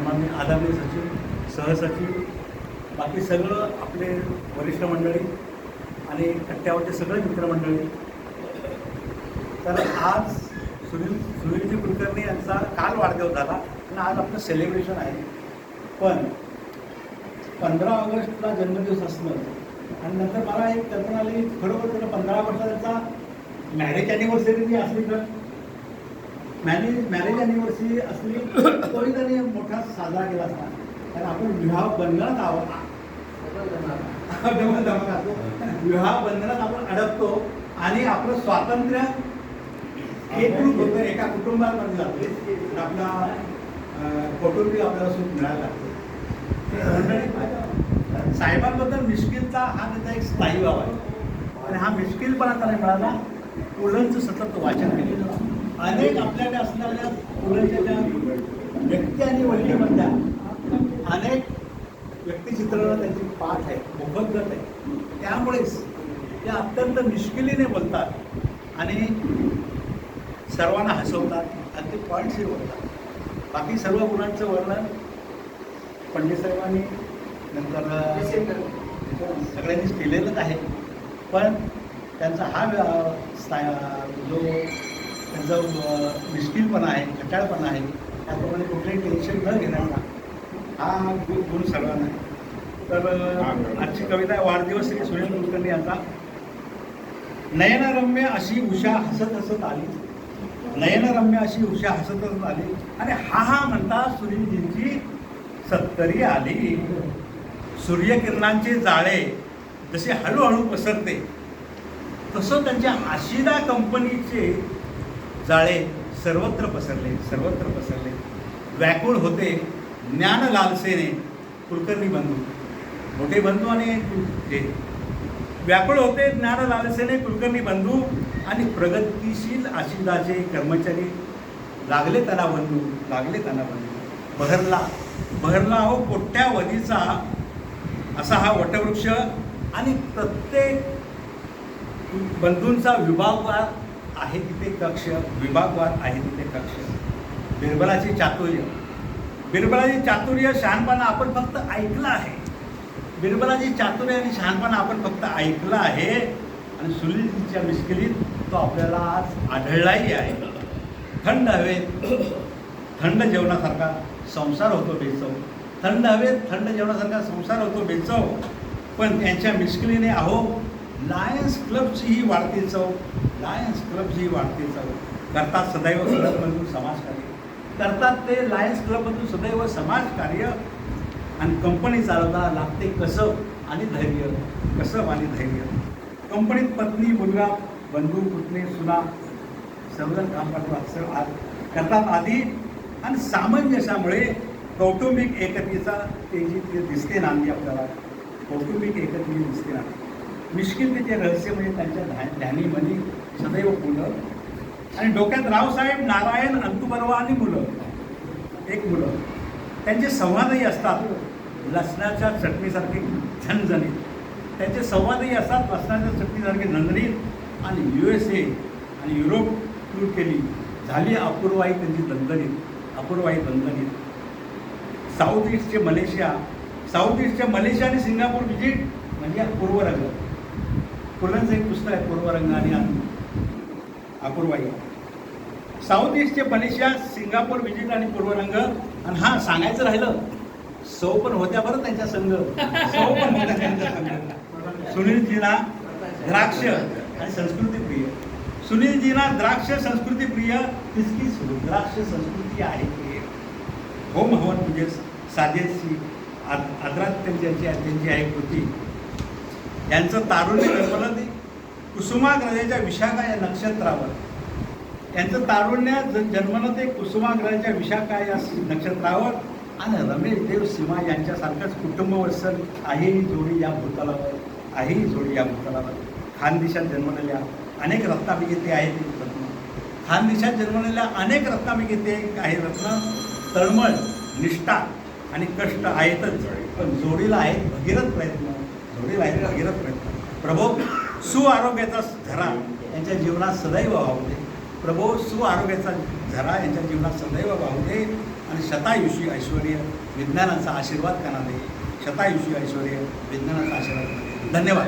सन्माननीय आदरणीय सचिव सहसचिव बाकी सगळं आपले वरिष्ठ मंडळी आणि कट्ट्यावरचे सगळे मित्रमंडळी. तर आज सुनील सुनीलजी कुलकर्णी यांचा काल वाढदिवस झाला आणि आज आपलं सेलिब्रेशन आहे. पण पंधरा ऑगस्टला जन्मदिवस असणं आणि नंतर मला एक कल्पना आली खरोखर त्याला पंधरा ऑगस्टला त्याचा मॅरेज ॲनिव्हर्सरी जी असली तर मॅरेज मॅरेज अॅनिव्हर्सरी असली तरी त्याने मोठा साजरा केला असता. कारण आपण विवाह बंधनात आहोत. विवाह बंधनात आपण अडकतो आणि आपलं स्वातंत्र्य एक ग्रुप होतं एका कुटुंबामध्ये जाते. आपला कौटुंबिक आपल्याला सुख मिळायला लागतं. साहेबांबद्दल मिश्किलचा हा त्याचा एक स्थायी भाव आहे. आणि हा मिश्किलपणा त्याला मिळाला. पुलंचं सतत वाचन केलेलं. अनेक आपल्याकडे असणाऱ्या पुलंच्या त्या व्यक्ती आणि वल्लीमधल्या अनेक व्यक्तिचित्र त्यांची पाठ आहे मोफत गत आहे. त्यामुळेच ते अत्यंत मिश्किलीने बोलतात आणि सर्वांना हसवतात आणि ते पॉईंट्सही बोलतात बाकी सर्व गुणांचं वर्णन पंडित साहेबांनी नंतर सगळ्यांनीच केलेलंच आहे. पण त्यांचा हा जो त्यांचा मिश्किलपणा आहे खटाळपणा आहे त्याप्रमाणे कुठलंही टेन्शन न घेण्याचा हा गु- गुण सर्वांना तर आजची कविता आहे वाढदिवस श्री सुनील कुलकर्णी यांचा. नयनरम्य अशी उषा हसत हसत आली. नयनरम्य अशी उषा हसत हसत आली. आणि हा हा म्हणता सुनीलजींची सत्तरी आली. सूर्यकिरणांचे जाळे जसे हळूहळू पसरते तसं त्यांच्या आशिदा कंपनीचे जाळे सर्वत्र पसरले सर्वत्र पसरले. व्याकुळ होते ज्ञान लालसेने कुलकर्णी बंधू. मोठे बंधू आणि हे. व्याकुळ होते ज्ञान लालसेने कुलकर्णी बंधू आणि प्रगतीशील आशिदाचे कर्मचारी. लागले त्यांना बंधू लागले त्यांना बंधू. बहरला. बहरला हो कोट्यावधीचा असा हा वटवृक्ष आणि प्रत्येक बंधूंचा विभाग आहे तिथे कक्ष विभागवार आहे तिथे कक्ष. बिरबलाचे चातुर्य. बिरबलाचे चातुर्य शहाणपणा आपण फक्त ऐकलं आहे. बिरबलाचे चातुर्य आणि शहाणपणा आपण फक्त ऐकलं आहे आणि सुनीलजीच्या मिश्किलीत तो आपल्याला आज आढळलाही आहे. थंड हवेत थंड जेवणासारखा संसार होतो बेचव. थंड हवेत थंड जेवणासारखा संसार होतो बेचव. पण त्यांच्या मिश्किलीने अहो लायन्स क्लबची ही वाढती चव लायन्स क्लबची ही वाढती चव. करतात सदैव क्लबमधून समाजकार्य. करतात ते लायन्स क्लबमधून सदैव समाजकार्य आणि कंपनी चालवताना लागते कसब आणि धैर्य. कसब आणि धैर्य. कंपनीत पत्नी मुलगा बंधू पुतणे सुना सर्वजण काम करतात आ- करतात आधी आणि सामंजस्यामुळे कौटुंबिक एकतेचा तेजी ते दिसते नांदी आपल्याला कौटुंबिक एकते दिसते नांदी मिश्किलतेचे रहस्य म्हणजे त्यांच्या ध्या ध्यानीमध्ये सदैव मुलं. आणि डोक्यात रावसाहेब नारायण अंतुबर्वा आणि मुलं. एक मुलं. त्यांचे संवादही असतात. लसणाच्या चटणीसारखे झणझणीत. त्यांचे संवादही असतात. लसणाच्या चटणीसारखे झणझणीत. आणि यू एस ए आणि युरोप टूर केली. झाली अपूर्वाई त्यांची दणदणीत. अपूर्वाई दणदणीत. साऊथ ईस्टचे मलेशिया. साऊथ ईस्टच्या मलेशिया आणि सिंगापूर विजिट म्हणजे पूर्वरंग पुलंचं एक पुस्तक आहे पूर्वरंग आणि अपूर्वाई. साऊथ ईस्टचे मलेशिया सिंगापूर विजिट आणि पूर्वरंग आणि हा सांगायचं राहिलं सौ पण होत्या बरं त्यांच्या संघ. सौ पण होत्या त्यांच्या संघ. सुनीलजीना द्राक्ष आणि संस्कृती प्रिय. सुनीलजीना द्राक्ष संस्कृती प्रिय तितकी द्राक्ष संस्कृती आहे प्रिय होम हवन म्हणजे साजेशी आदरात त्यांची त्यांची आहे कृती यांचं तारुण्य कल्पना ते कुसुमाग्रजाच्या विशाखा या नक्षत्रावर. यांचं तारुण्य ज- जन्मलं ते कुसुमाग्रजाच्या विशाखा या नक्षत्रावर. आणि रमेश देव सीमा यांच्यासारखंच कुटुंबवत्सल आहे ही जोडी या भूतलावर आहे ही जोडी या भूतलावर. खानदेशात जन्मलेल्या अनेक रत्नाभिगेते आहेत. रत्न खानदेशात जन्मलेल्या अनेक रत्नाभिगेते आहे रत्न तळमळ निष्ठा आणि कष्ट आहेतच. पण जोडीला आहेत भगीरथ प्रयत्न. एवढी आहेत गेलं प्रयत्न प्रभो सुआरोग्याचा झरा यांच्या जीवनात सदैव वावते प्रभो सुआरोग्याचा झरा यांच्या जीवनात सदैव वाहू दे. आणि शतायुषी ऐश्वर विज्ञानाचा आशीर्वाद त्यांना दे. शतायुषी ऐश्वर विज्ञानाचा आशीर्वाद दे. धन्यवाद.